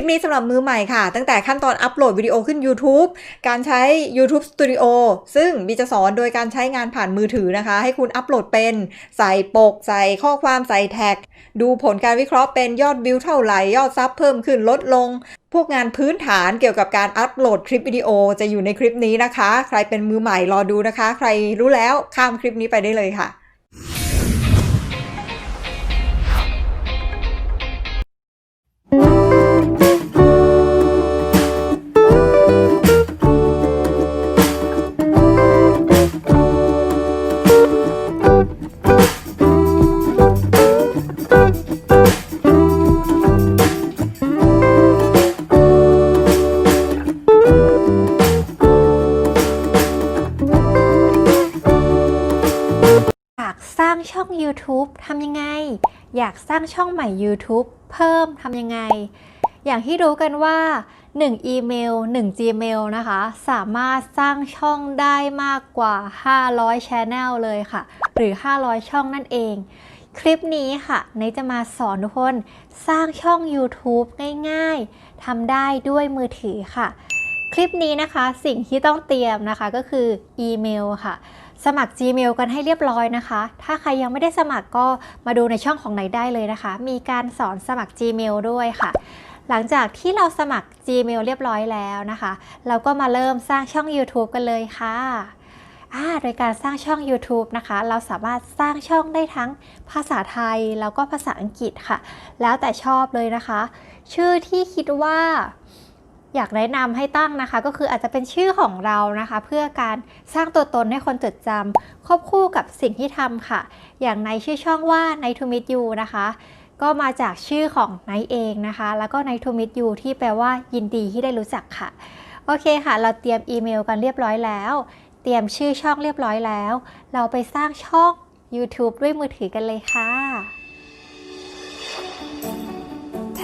ลิปนี้สำหรับมือใหม่ค่ะ ตั้งแต่ขั้นตอนอัปโหลดวิดีโอขึ้น YouTube การใช้ YouTube Studio ซึ่งบีจะสอนโดยการใช้งานผ่านมือถือนะคะ ให้คุณอัปโหลดเป็น ใส่ปก ใส่ข้อความใส่แท็ก ดูผลการวิเคราะห์เป็นยอดวิวเท่าไหร่ ยอดซับเพิ่มขึ้นลดลง พวกงานพื้นฐานเกี่ยวกับการอัปโหลดคลิปวิดีโอจะอยู่ในคลิปนี้นะคะ ใครเป็นมือใหม่รอดูนะคะ ใครรู้แล้วข้ามคลิปนี้ไปได้เลยค่ะ ช่อง YouTube ทำยังไง อยากสร้างช่องใหม่ YouTube เพิ่มทำยังไง อย่างที่รู้กันว่า 1 อีเมล 1 Gmail นะคะ สามารถสร้างช่องได้มากกว่า 500 Channel เลยค่ะ หรือ 500 ช่องนั่นเอง คลิปนี้ค่ะนจะมาสอนทุกคนสร้างช่อง YouTube ง่ายๆทำได้ด้วยมือถือค่ะ คลิปนี้นะคะสิ่งที่ต้องเตรียมนะคะก็คืออีเมลค่ะ สมัคร Gmail กันให้เรียบร้อยนะคะ ถ้าใครยังไม่ได้สมัครก็มาดูในช่องของไหนได้เลยนะคะ มีการสอนสมัคร Gmail ด้วยค่ะ หลังจากที่เราสมัคร Gmail เรียบร้อยแล้วนะคะ เราก็มาเริ่มสร้างช่อง YouTube กันเลยค่ะโดยการสร้างช่อง YouTube นะคะ เราสามารถสร้างช่องได้ทั้งภาษาไทยแล้วก็ภาษาอังกฤษค่ะ แล้วแต่ชอบเลยนะคะ ชื่อที่คิดว่า อยากแนะนำให้ตั้งนะคะ ก็คืออาจจะเป็นชื่อของเรานะคะ เพื่อการสร้างตัวตนให้คนจดจำควบคู่กับสิ่งที่ทำค่ะ อย่างในชื่อช่องว่า Night to Meet You นะคะ ก็มาจากชื่อของไนท์เองนะคะ แล้วก็ Night to Meet You ที่แปลว่ายินดีที่ได้รู้จักค่ะ โอเคค่ะ เราเตรียมอีเมลกันเรียบร้อยแล้ว เตรียมชื่อช่องเรียบร้อยแล้ว เราไปสร้างช่อง YouTube ด้วยมือถือกันเลยค่ะ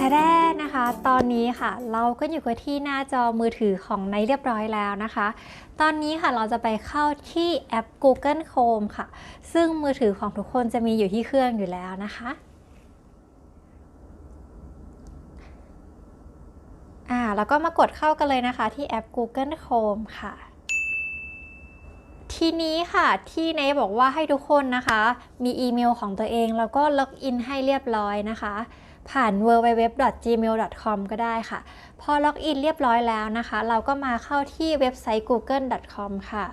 แท้แรกนะคะ ตอนนี้ค่ะ เราก็อยู่กับที่หน้าจอมือถือของในเรียบร้อยแล้วนะคะ ตอนนี้ค่ะเราจะไปเข้าที่แอป Google Chrome ค่ะ ซึ่งมือถือของทุกคนจะมีอยู่ที่เครื่องอยู่แล้วนะคะอ่าแล้วก็มากดเข้ากันเลยนะคะที่แอป Google Chrome ค่ะ ทีนี้ค่ะที่เนบอกว่าให้ทุกคนนะคะ มีอีเมลของตัวเอง แล้วก็ล็อกอินให้เรียบร้อยนะคะ ผ่าน www.gmail.com ก็ได้ค่ะ พอล็อกอินเรียบร้อยแล้วนะคะ เราก็มาเข้าที่เว็บไซต์ google.com ค่ะ